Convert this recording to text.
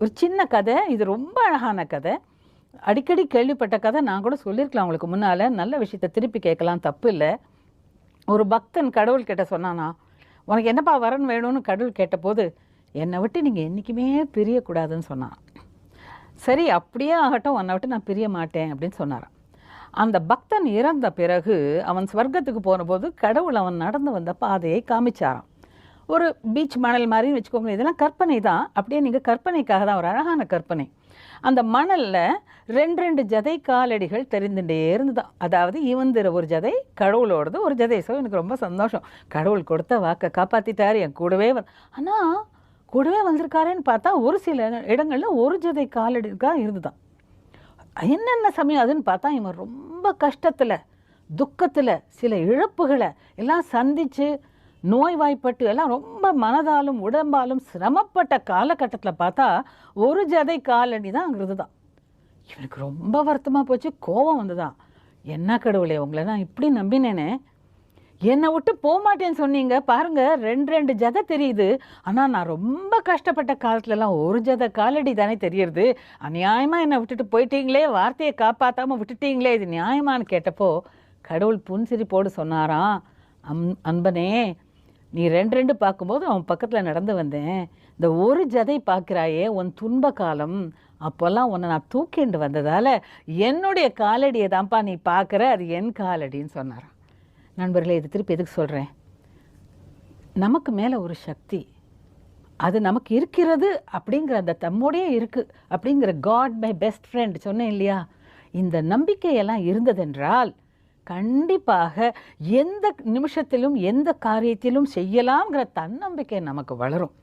ஒரு சின்ன கதை இது ரொம்ப அழகான கதை. அடிக்கடி கேள்விப்பட்ட கதை நான் கூட சொல்லியிருக்கலாம் உங்களுக்கு முன்னால். நல்ல விஷயத்தை திருப்பி கேட்கலாம் தப்பு இல்லை. ஒரு பக்தன் கடவுள் கிட்ட சொன்னானா உனக்கு என்னப்பா வரன் வேணும்னு கடவுள் கேட்டபோது என்னை விட்டு நீங்கள் என்றைக்குமே பிரியக்கூடாதுன்னு சொன்னான். சரி அப்படியே ஆகட்டும் உன்னை விட்டு நான் பிரிய மாட்டேன் அப்படின்னு சொன்னாரான் அந்த பக்தன் இறந்த பிறகு அவன் ஸ்வர்க்கத்துக்கு போனபோது கடவுள் அவன் நடந்து வந்த பாதையை காமிச்சாரான் ஒரு பீச் மணல் மாதிரி வச்சுக்கோங்களேன் இதெல்லாம் கற்பனை தான். அப்படியே நீங்கள் கற்பனைக்காக தான் ஒரு அழகான கற்பனை. அந்த மணலில் ரெண்டு ரெண்டு ஜதை காலடிகள் தெரிந்துட்டே இருந்துதான். அதாவது இவந்திர ஒரு ஜதை கடவுளோடது ஒரு ஜதை. ஸோ எனக்கு ரொம்ப சந்தோஷம். கடவுள் கொடுத்த வாக்கை காப்பாற்றிட்டார் என் கூடவே வந். ஆனால் கூடவே வந்திருக்காரேன்னு பார்த்தா ஒரு சில இடங்களில் ஒரு ஜதை காலடிக்காக இருந்துதான். என்னென்ன சமயம் அதுன்னு பார்த்தா இவன் ரொம்ப கஷ்டத்தில் துக்கத்தில் சில இழப்புகளை எல்லாம் சந்தித்து நோய்வாய்ப்பட்டு எல்லாம் ரொம்ப மனதாலும் உடம்பாலும் சிரமப்பட்ட காலகட்டத்தில் பார்த்தா ஒரு ஜதை காலடி தான் அங்கிறது தான். இவனுக்கு ரொம்ப வருத்தமாக போச்சு கோபம் வந்துதான் என்ன கடவுளே உங்களை நான் இப்படி நம்பினேனே. என்னை விட்டு போக மாட்டேன்னு சொன்னீங்க. பாருங்க ரெண்டு ரெண்டு ஜதை தெரியுது. ஆனால் நான் ரொம்ப கஷ்டப்பட்ட காலத்துலலாம் ஒரு ஜதை காலடி தானே தெரியுது அநியாயமாக என்னை விட்டுட்டு போயிட்டீங்களே வார்த்தையை காப்பாற்றாமல் விட்டுட்டீங்களே இது நியாயமான்னு கேட்டப்போ கடவுள் புன்சிரிப்போடு சொன்னாராம் அம் அன்பனே நீ ரெண்டு ரெண்டு பார்க்கும்போது அவன் பக்கத்தில் நடந்து வந்தேன். இந்த ஒரு ஜதை பார்க்குறாயே உன் துன்ப காலம். அப்போல்லாம் உன்னை நான் தூக்கிண்டு வந்ததால் என்னுடைய காலடியை தான்ப்பா நீ பார்க்குற அது என் காலடின்னு சொன்னாரான் நண்பர்களே இது திருப்பி எதுக்கு சொல்கிறேன் நமக்கு மேலே ஒரு சக்தி. அது நமக்கு இருக்கிறது அப்படிங்கிற அந்த தம்மோடையே இருக்குது அப்படிங்கிற காட் மை பெஸ்ட் ஃப்ரெண்ட் சொன்னேன் இல்லையா? இந்த நம்பிக்கையெல்லாம் இருந்ததென்றால் கண்டிப்பாக எந்த நிமிஷத்திலும் எந்த காரியத்திலும் செய்யலாம்ங்கிற தன்னம்பிக்கை நமக்கு வளரும்.